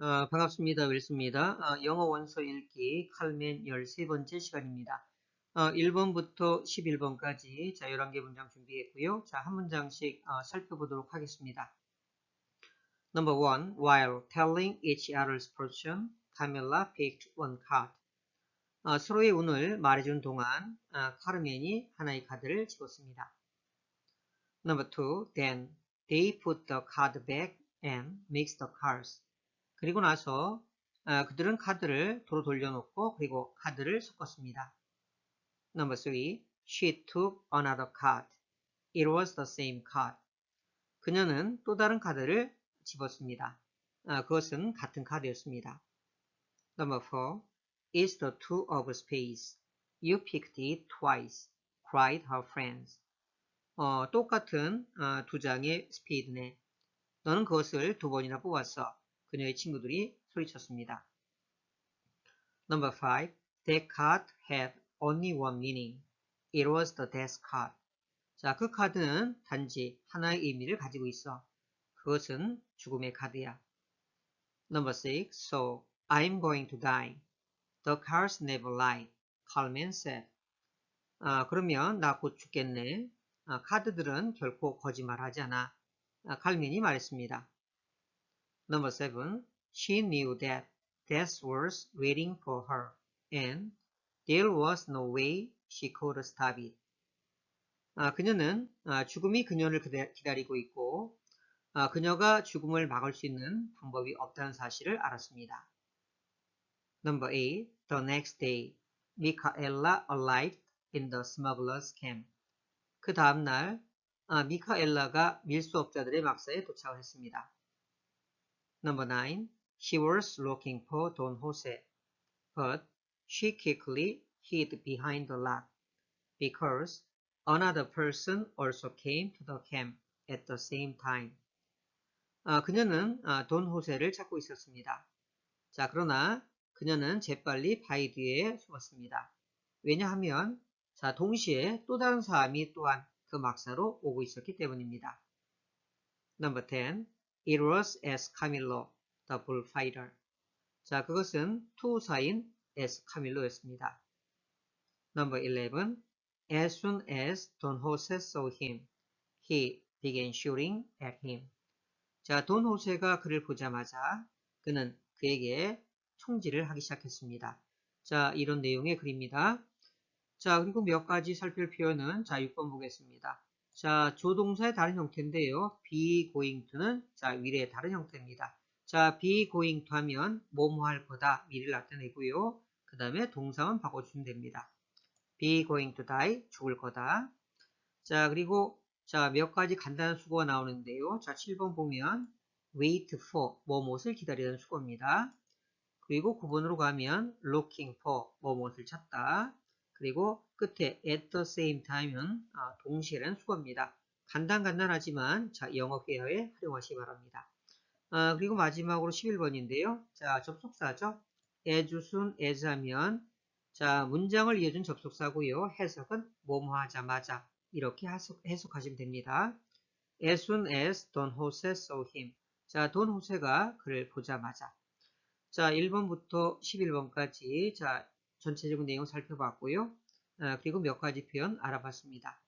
어, 반갑습니다. 윌스입니다. 어, 영어 원서 읽기 칼멘 13번째 시간입니다. 어, 1번부터 11번까지 자, 11개 문장 준비했고요. 자, 한 문장씩 어, 살펴보도록 하겠습니다. Number 1. While telling each other's fortune, Camilla picked one card. 어, 서로의 운을 말해준 동안 어, 카르멘이 하나의 카드를 집었습니다. Number 2. Then they put the card back and mixed the cards. 그리고 나서 어, 그들은 카드를 도로 돌려놓고 그리고 카드를 섞었습니다. Number 3. She took another card. It was the same card. 그녀는 또 다른 카드를 집었습니다. 어, 그것은 같은 카드였습니다. Number 4. It's the two of spades. You picked it twice. cried her friends. 어, 똑같은 어, 두 장의 스페이드네. 너는 그것을 두 번이나 뽑았어. 그녀의 친구들이 소리쳤습니다. Number 5. That card had only one meaning. It was the death card. 자, 그 카드는 단지 하나의 의미를 가지고 있어. 그것은 죽음의 카드야. Number 6. So, I'm going to die. The cards never lie. Carmen said. 아, 그러면 나 곧 죽겠네. 아, 카드들은 결코 거짓말하지 않아. 아, 칼민이 말했습니다. Number 7. She knew that death was waiting for her and there was no way she could stop it. 아, 그녀는 아, 죽음이 그녀를 기다리고 있고 아, 그녀가 죽음을 막을 수 있는 방법이 없다는 사실을 알았습니다. Number 8. The next day, Michaela arrived in the smuggler's camp. 그 다음날 아, 미카엘라가 밀수업자들의 막사에 도착했습니다. Number 9. She was looking for Don Jose, but she quickly hid behind the lock because another person also came to the camp at the same time. 아, 그녀는 아, 돈 호세를 찾고 있었습니다. 자, 그러나 그녀는 재빨리 바위 뒤에 숨었습니다. 왜냐하면 자, 동시에 또 다른 사람이 또한 그 막사로 오고 있었기 때문입니다. Number 10. It was as Camillo, the bullfighter. 자, 그것은 투사인 as Camillo였습니다. Number 11. As soon as Don Jose saw him, he began shooting at him. 자, 돈 호세가 그를 보자마자 그는 그에게 총질을 하기 시작했습니다. 자, 이런 내용의 글입니다. 자, 그리고 몇 가지 살필 표현은 자, 6번 보겠습니다. 자, 조동사의 다른 형태인데요. be going to는 자, 미래의 다른 형태입니다. 자, be going to 하면 뭐뭐 할 거다, 미래를 나타내고요. 그 다음에 동사만 바꿔주면 됩니다. be going to die, 죽을 거다. 자, 그리고 자, 몇 가지 간단한 수거가 나오는데요. 자, 7번 보면 wait for, 뭐뭇을 기다리는 수거입니다. 그리고 9번으로 가면 looking for, 뭐뭇을 찾다. 그리고 끝에 at the same time은 아, 동시에라는 수거입니다. 간단간단하지만 자 영어 회화에 활용하시기 바랍니다. 아, 그리고 마지막으로 11번인데요. 자 접속사죠. as soon as 하면 자 문장을 이어준 접속사고요. 해석은 뭐뭐 하자마자 이렇게 해석, 하시면 됩니다. as soon as Don Jose saw him. 자, 돈 호세가 그를 보자마자. 자, 1번부터 11번까지 자 전체적인 내용 살펴봤고요. 아, 그리고 몇 가지 표현 알아봤습니다.